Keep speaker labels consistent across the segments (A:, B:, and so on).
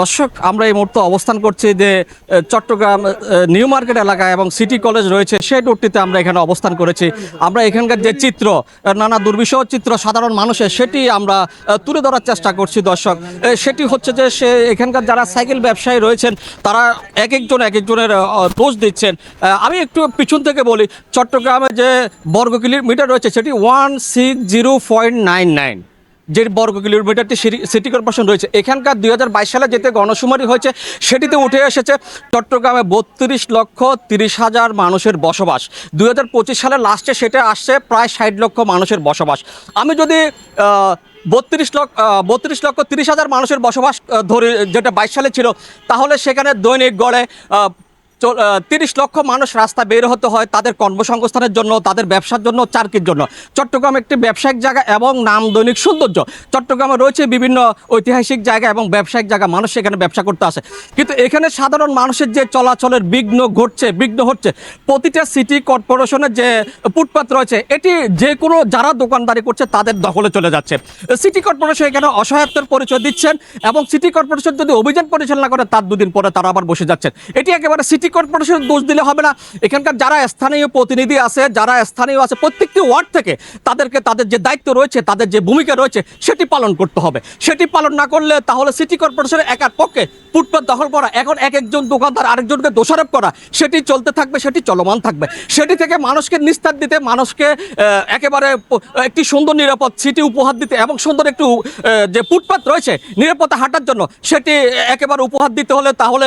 A: দর্শক, আমরা এই মুহূর্তে অবস্থান করছি যে চট্টগ্রাম নিউ মার্কেট এলাকা এবং সিটি কলেজ রয়েছে। সেই রোডটিতে আমরা এখানে অবস্থান করেছি। আমরা এখানকার যে চিত্র নানা দুর্বিষহ চিত্র, সাধারণ মানুষের, সেটি আমরা তুলে ধরার চেষ্টা করছি দর্শক। সেটি হচ্ছে যে, সে এখানকার যারা সাইকেল ব্যবসায়ী রয়েছেন, তারা এক একজন এক একজনের দোষ দিচ্ছেন। আমি একটু পিছন থেকে বলি, চট্টগ্রামে যে বর্গ কিলোমিটার রয়েছে, সেটি one six zero point nine nine. যে বর্গ কিলোমিটারটি সিটি- কর্পোরেশন রয়েছে, এখানকার দুই হাজার বাইশ সালে যেতে গণশুমারি হয়েছে, সেটিতে উঠে এসেছে চট্টগ্রামে বত্রিশ লক্ষ তিরিশ হাজার মানুষের বসবাস। দুই হাজার পঁচিশ সালে লাস্টে সেটা আসছে প্রায় ষাট লক্ষ মানুষের বসবাস। আমি যদি বত্রিশ লক্ষ বত্রিশ লক্ষ তিরিশ হাজার মানুষের বসবাস ধরে যেটা বাইশ সালে ছিল, তাহলে সেখানে দৈনিক গড়ে তিরিশ লক্ষ মানুষ রাস্তা বের হতে হয় তাদের কর্মসংস্থানের জন্য, তাদের ব্যবসার জন্য, চাকরির জন্য। চট্টগ্রাম একটি ব্যবসায়িক জায়গা এবং নামদৈনিক সৌন্দর্য। চট্টগ্রামে রয়েছে বিভিন্ন ঐতিহাসিক জায়গা এবং ব্যবসায়িক জায়গা। মানুষ সেখানে ব্যবসা করতে আসে। কিন্তু এখানে সাধারণ মানুষের যে চলাচলের বিঘ্ন ঘটছে, বিঘ্ন হচ্ছে, প্রতিটা সিটি কর্পোরেশনের যে ফুটপাত রয়েছে, এটি যে কোনো যারা দোকানদারি করছে, তাদের দখলে চলে যাচ্ছে। সিটি কর্পোরেশন এখানে অসহায়ত্বের পরিচয় দিচ্ছেন এবং সিটি কর্পোরেশন যদি অভিযান পরিচালনা করে, তার দুদিন পরে তারা আবার বসে যাচ্ছেন। এটি একেবারে সিটি কর্পোরেশনের দোষ দিলে হবে না। এখানকার যারা স্থানীয় প্রতিনিধি আছে, যারা স্থানীয় আছে প্রত্যেকটি ওয়ার্ড থেকে তাদেরকে তাদের যে দায়িত্ব রয়েছে, তাদের যে ভূমিকা রয়েছে, সেটি পালন করতে হবে। সেটি পালন না করলে তাহলে সিটি কর্পোরেশনের একার পক্ষে ফুটপাত দখল করা, এখন এক একজন দোকানদার আরেকজনকে দোষারোপ করা, সেটি চলতে থাকবে, সেটি চলমান থাকবে। সেটি থেকে মানুষকে নিস্তার দিতে, মানুষকে একেবারে একটি সুন্দর নিরাপদ সিটি উপহার দিতে এবং সুন্দর একটু যে ফুটপাত রয়েছে নিরাপদে হাঁটার জন্য, সেটি একেবারে উপহার দিতে হলে তাহলে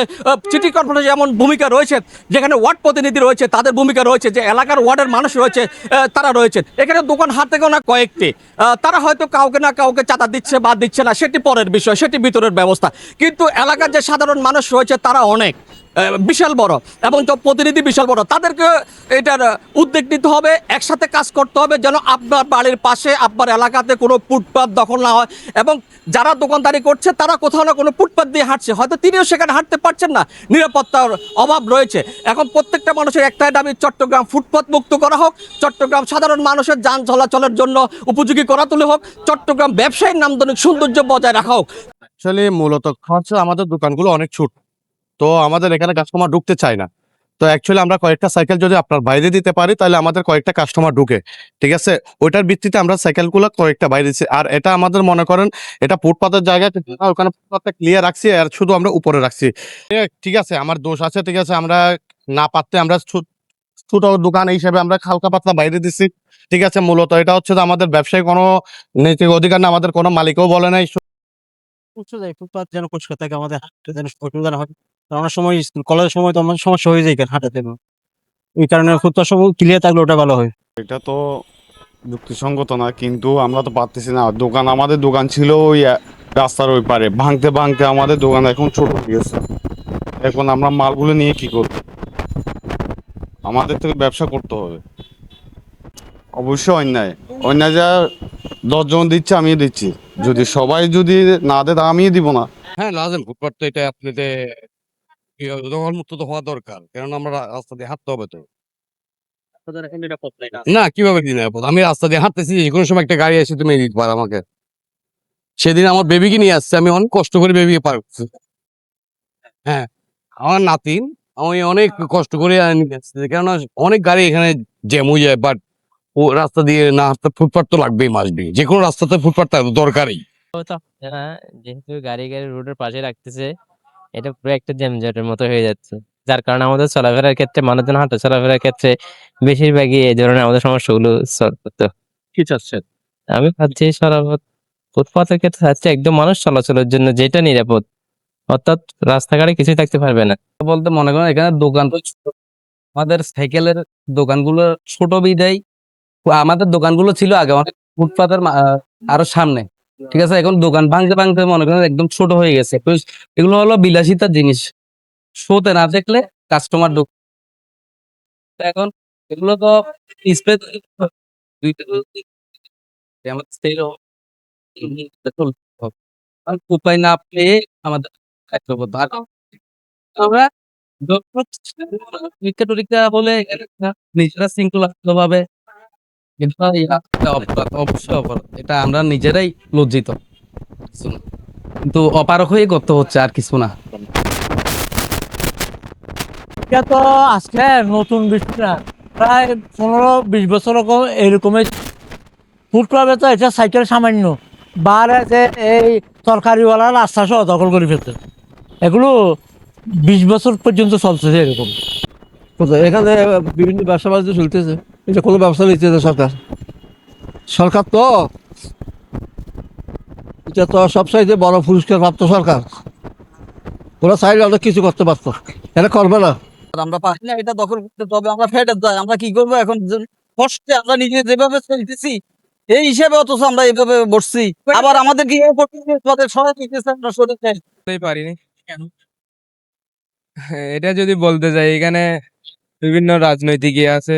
A: সিটি কর্পোরেশন যেমন ভূমিকা রয়েছে, যেখানে ওয়ার্ড প্রতিনিধি রয়েছে, তাদের ভূমিকা রয়েছে, যে এলাকার ওয়ার্ডের মানুষ রয়েছে তারা রয়েছে। এখানে দোকান হাত থেকেও না কয়েকটি। তারা হয়তো কাউকে না কাউকে চাঁদা দিচ্ছে বা দিচ্ছে না, সেটি পরের বিষয়, সেটি ভিতরের ব্যবস্থা। কিন্তু এলাকার যে সাধারণ মানুষ রয়েছে, তারা অনেক। বিশাল বড়। এবং প্রতিনিধি বিশাল বড়। তাদেরকে এটার উদ্যোগ নিতে হবে, একসাথে কাজ করতে হবে, যেন আপনার বাড়ির পাশে, আপনার এলাকাতে কোনো ফুটপাত দখল না হয়। এবং যারা দোকানদারি করছে, তারা কোথাও না কোনো ফুটপাত দিয়ে হাঁটছে। হয়তো তিনিও সেখানে হাঁটতে পারছেন না। নিরাপত্তার অভাব রয়েছে। এখন প্রত্যেকটা মানুষের একটাই দাবি, চট্টগ্রাম ফুটপাত মুক্ত করা হোক, চট্টগ্রাম সাধারণ মানুষের যান চলাচলের জন্য উপযোগী করা তুলে হোক, চট্টগ্রাম ব্যবসায়ীর নান্দনিক সৌন্দর্য বজায় রাখা হোক।
B: অ্যাকচুয়ালি মূলত আমাদের দোকানগুলো অনেক ছোট। তো আমাদের এখানে কাস্টমার ঢুকতে চায় না। তো অ্যাকচুয়ালি আমরা কয়েকটা সাইকেল যদি আপনার বাইরে দিতে পারি, তাহলে আমাদের কয়েকটা কাস্টমার ঢুকে, ঠিক আছে? ওইটার ভিত্তিতে আমরা সাইকেলগুলো কয়েকটা বাইরে দিচ্ছি। আর এটা আমাদের মনে করেন, এটা ফুটপাতের জায়গা ওখানে ফুটপাতটা ক্লিয়ার রাখছি, আর শুধু আমরা উপরে রাখছি। ঠিক আছে, আমার দোষ আছে, ঠিক আছে, আমরা না পারতে আমরা ছোট দোকান হিসেবে আমরা হালকা পাতলা বাইরে দিচ্ছি, ঠিক আছে, মূলত এটা হচ্ছে যে আমাদের ব্যবসায় কোনো নৈতিক অধিকার না, আমাদের কোনো মালিকও বলে নাই।
C: যেন পরিষ্কার থাকে, আমাদের যেন হয়। অনেক সময় স্কুল কলেজের সময় তো আমার সমস্যা হয়ে যায় হাঁটাতে। এই কারণে ফুটপাত সময় ক্লিয়ার থাকলে ওটা ভালো হয়।
D: এটা তো যুক্তিসঙ্গত না কিন্তু আমরা তো পারতেছি না। দোকান আমাদের দোকান ছিল ওই রাস্তার ওই পারে। ভাঙতে ভাঙতে আমাদের দোকান এখন ছোট হয়ে গেছে। এখন আমরা মালগুলো নিয়ে কি করব? আমাদের থেকে ব্যবসা করতে হবে। অবশ্যই অন্যায়। অন্যায় যা দশজন দিচ্ছে আমিও দিচ্ছি। যদি সবাই যদি না দেয় তা আমিও দিব না।
B: হ্যাঁ লাজেম। ফুটপাত তো এটা আপনাদের মুক্ত তো হওয়া দরকার। কারণ আমরা রা- রাস্তা দিয়ে হাঁটতে হবে তো। না। কীভাবে কি নিরাপদ? আমি রাস্তা দিয়ে হাঁটতেছি যে কোনো সময় একটা গাড়ি এসে তুমি দিতে পারো আমাকে। সেদিন আমার বেবিকে নিয়ে আসছে আমি অনেক কষ্ট করে বেবিকে পার করছি। হ্যাঁ আমার নাতিন আমি অনেক কষ্ট করে নিয়ে আসছি। কেননা অনেক গাড়ি এখানে জ্যাম হয়ে যায় বাট ও রাস্তা দিয়ে না হাঁটতে ফুটপাত তো লাগবেই মাসবি যে কোনো রাস্তাতে ফুটপাত দরকারই।
E: যারা যেহেতু গাড়ি গাড়ি রোডের পাশে রাখতেছে এটা পুরো একটা জ্যামজটের মতো হয়ে যাচ্ছে। যার কারণে আমাদের চলাফেরার ক্ষেত্রে মানুষজন হাঁটা চলাফেরার ক্ষেত্রে বেশিরভাগই এই ধরনের আমাদের সমস্যাগুলো সলভ করতে।
A: কি চাচ্ছেন?
E: আমি ভাবছি সরাবত ফুটপাতের ক্ষেত্রে চাচ্ছি একদম মানুষ চলাচলের জন্য যেটা নিরাপদ। অর্থাৎ রাস্তাঘাটে কিছুই থাকতে পারবে না।
F: বলতে মনে করেন এখানে দোকান তো ছোট। আমাদের সাইকেলের দোকানগুলো ছোট বিদায় আমাদের দোকানগুলো ছিল আগে অনেক ফুটপাতের মা- আরও সামনে। ঠিক আছে, এখন দোকান ভাঙতে ভাঙতে মনে করেন একদম ছোট হয়ে গেছে। এগুলো হলো বিলাসিতার জিনিস। শোতে না দেখলে কাস্টমার ঢুক এখন এগুলো তো স্পেস উপায় না পেয়ে আমাদের আমরা হলে নিজেরা শৃঙ্খলা ভাবে কিন্তু অপরাধ, অবশ্যই অপরাধ। এটা আমরা নিজেরাই লজ্জিত।
G: কিন্তু অপারক হয়ে করতে হচ্ছে আর কিছু না।
H: এটা তো আজকে নতুন বিষয় না প্রায় পনেরো বিশ বছর এরকমই ফুড ক্লাবে তো এটা সাইকেল সামান্য। বারে যে এই তরকারিওয়ালা রাস্তা সহ দখল করে ফেলতে এগুলো বিশ বছর পর্যন্ত চলছে এরকম।
I: এখানে বিভিন্ন ব্যবসা বাণিজ্য চলতেছে। এটা কোনো ব্যবসা নিচ্ছে না সরকার। সরকার তো এটা তো সবচাইতে বড় পুরস্কার প্রাপ্ত সরকার। ওরা চাইলে অনেক কিছু করতে পারতো। এটা করবে না।
G: আমরা পারি না এটা দখল করতে তবে আমরা ফেটে যাই। আমরা কি করব এখন? কষ্টে আমরা নিজে যেভাবে চলতেছি এই হিসেবে অথচ আমরা এইভাবে বসছি। আবার আমাদের কি
J: পারিনি। কেন এটা যদি বলতে যাই এখানে বিভিন্ন রাজনৈতিক ইয়ে আছে।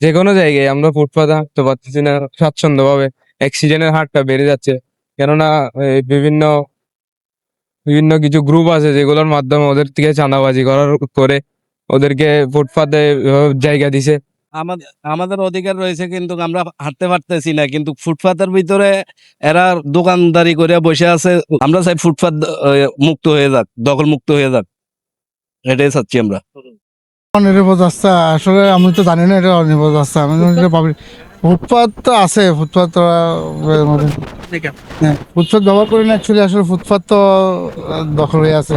J: যে কোনো জায়গায় আমরা ফুটপাতে হাঁটতে পারতেছি না স্বাচ্ছন্দ্যভাবে। অ্যাক্সিডেন্টের হারটা বেড়ে যাচ্ছে। কেননা বিভিন্ন বিভিন্ন কিছু গ্রুপ আছে যেগুলোর মাধ্যমে ওদের থেকে চাঁদাবাজি করার করে ওদেরকে ফুটপাতে জায়গা দিছে।
K: আমাদের আমাদের অধিকার রয়েছে কিন্তু আমরা হাঁটতে পারতেছি না। কিন্তু ফুটপাতের ভিতরে এরা দোকানদারি করে বসে আছে। আমরা চাই ফুটপাত মুক্ত হয়ে যাক দখল মুক্ত হয়ে যাক। এটাই চাচ্ছি আমরা।
L: অনিরাপদ রাস্তা আসলে আমি তো জানি না এটা অনিরাপদ রাস্তা আমি পাবলিক ফুটপাথ তো আছে ফুটপাথ তো মানে হ্যাঁ ফুটপাথ ব্যবহার করি না অ্যাকচুয়ালি আসলে ফুটপাথ তো দখল হয়ে আছে।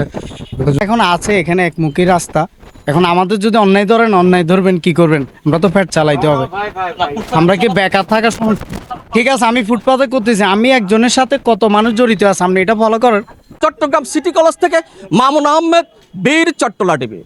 C: এখন আছে এখানে একমুখী রাস্তা। এখন আমাদের যদি অন্যায় ধরেন অন্যায় ধরবেন কি করবেন? আমরা তো ফ্যাট চালাইতে হবে। আমরা কি বেকার থাকার সময় ঠিক আছে আমি ফুটপাথে করতেছি আমি একজনের সাথে কত মানুষ জড়িত আছে আপনি এটা ফলো করেন।
I: চট্টগ্রাম সিটি কলেজ থেকে মামুন আহমেদ বীর চট্টলা টিভি।